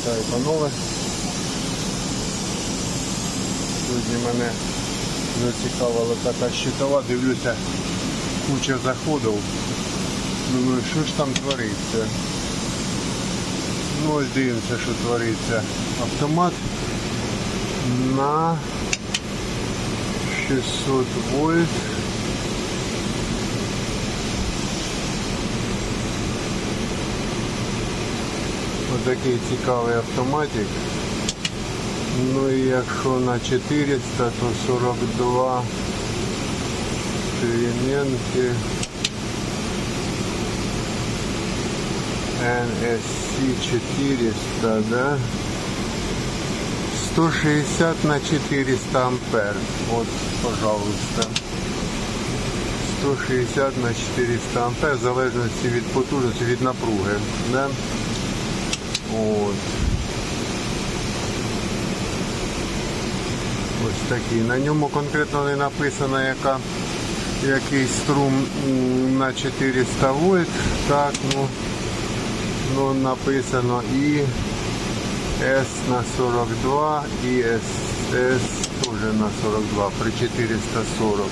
Вітаю, панове. Сьогодні мене зацікавила така щитова, дивлюся, куча заходів. Думаю, що ж там твориться? Ну ось дивимося, що твориться. Автомат на 600 вольт. Отакий цікавий автоматик. Ну і якщо на 400, то 42 перемінки. NSC 400, да? 160 на 400 ампер. Вот, пожалуйста. 160 на 400 ампер, в залежності від потужності, від напруги. Да? От. Ось такий. На ньому конкретно не написано, яка, який струм на 400 вольт. Так, ну, ну написано і S на 42 і SS теж на 42 при 440.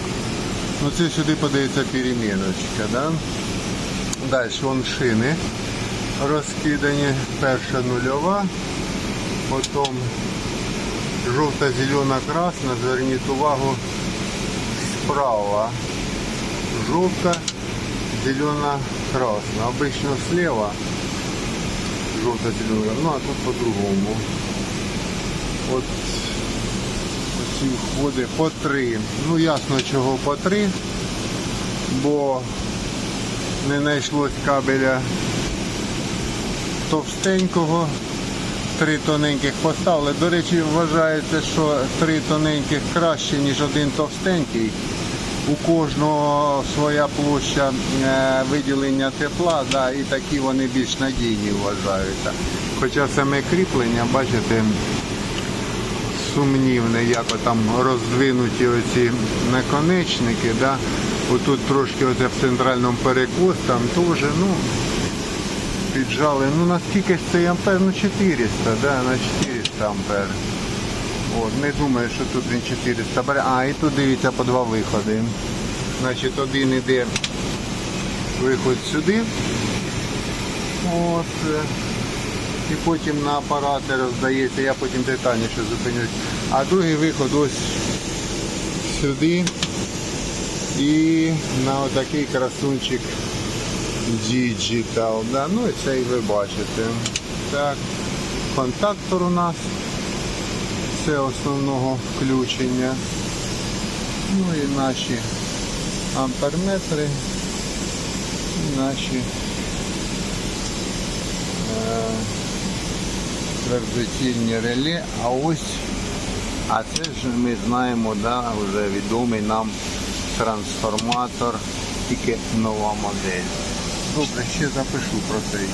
Ну це сюди подається переміночка, да? Далі вон шини розкидані. Перша нульова, потім жовта, зелена, красна. Зверніть увагу справа. Жовта, зелена, красна. Обично слева жовта, зелена, ну а тут по-другому. От ці входи по три. Ну ясно чого по три, бо не знайшлось кабеля товстенького. Три тоненьких поставили. До речі, вважається, що три тоненьких краще, ніж один товстенький. У кожного своя площа е, виділення тепла, да, і такі вони більш надійні вважаються. Хоча саме кріплення, бачите, сумнівне, як там роздвинуті оці наконечники. Да. Отут трошки оце в центральному перекос, там теж, ну, піджали. Ну наскільки ж це ампер? Ну 400, да, на 400 ампер. От, не думаю, що тут він 400 бере. А, і тут дивіться по два виходи. Значить, один іде виход сюди. От. е, І потім на апарати роздається, я потім детальніше зупинюсь. А другий виход ось сюди. І на отакий красунчик Digital. Да? Ну і це і ви бачите. Так, контактор у нас. Це основного включення. Ну і наші амперметри, і наші е, твердотільні реле. А ось, а це ж ми знаємо, да, вже відомий нам трансформатор, тільки нова модель. Добре, ще запишу про цей.